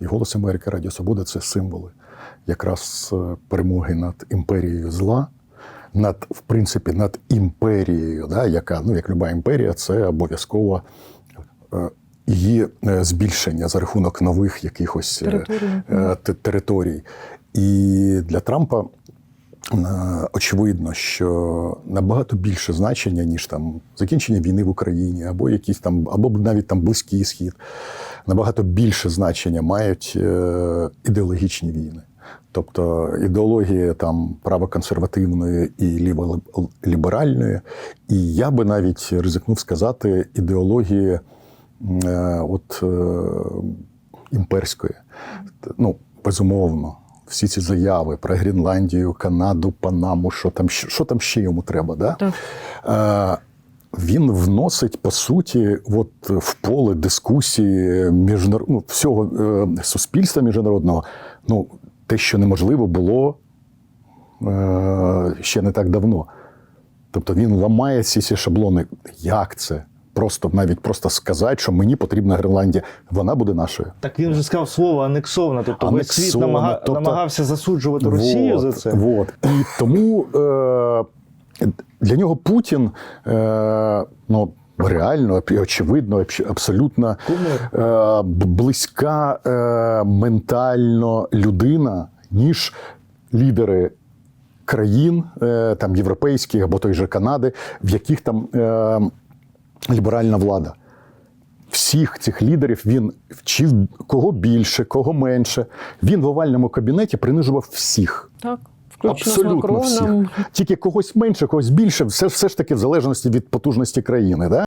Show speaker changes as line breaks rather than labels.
І голос Америки Радіо Свобода це символи якраз е, перемоги над імперією зла, над, в принципі, над імперією, да, яка, ну, як люба імперія, це обов'язково е, її е, збільшення за рахунок нових якихось
Територій.
те- територій. І для Трампа очевидно, що набагато більше значення, ніж там закінчення війни в Україні, або якісь там, або навіть там близький схід, набагато більше значення мають е, ідеологічні війни. Тобто ідеологія там правоконсервативної і ліво- ліберальної, і я би навіть ризикнув сказати ідеології е, от, е, імперської. Ну, безумовно, всі ці заяви про Гренландію, Канаду, Панаму, що там, що, там ще йому треба. Да?
Так.
Е, він вносить по суті от, в поле дискусії міжнар... ну, всього е, суспільства міжнародного. Ну, те, що неможливо було е, ще не так давно. Тобто він ламає всі ці шаблони. Як це? Просто навіть просто сказати, що мені потрібна Гренландія, вона буде нашою.
Так він же сказав слово анексована. Тобто весь світ
Анексована,
намага...
тобто-
намагався засуджувати Росію
Вот,
за це.
Вот. І тому е, для нього Путін е, ну, реально, очевидно, абсолютно е, близька е, ментально людина, ніж лідери. Країн е, там європейських або той же Канади, в яких там е, ліберальна влада. Всіх цих лідерів він вчив кого більше, кого менше. Він в овальному кабінеті принижував всіх.
Так,
Абсолютно всіх. Тільки когось менше, когось більше, все, все ж таки в залежності від потужності країни. Да?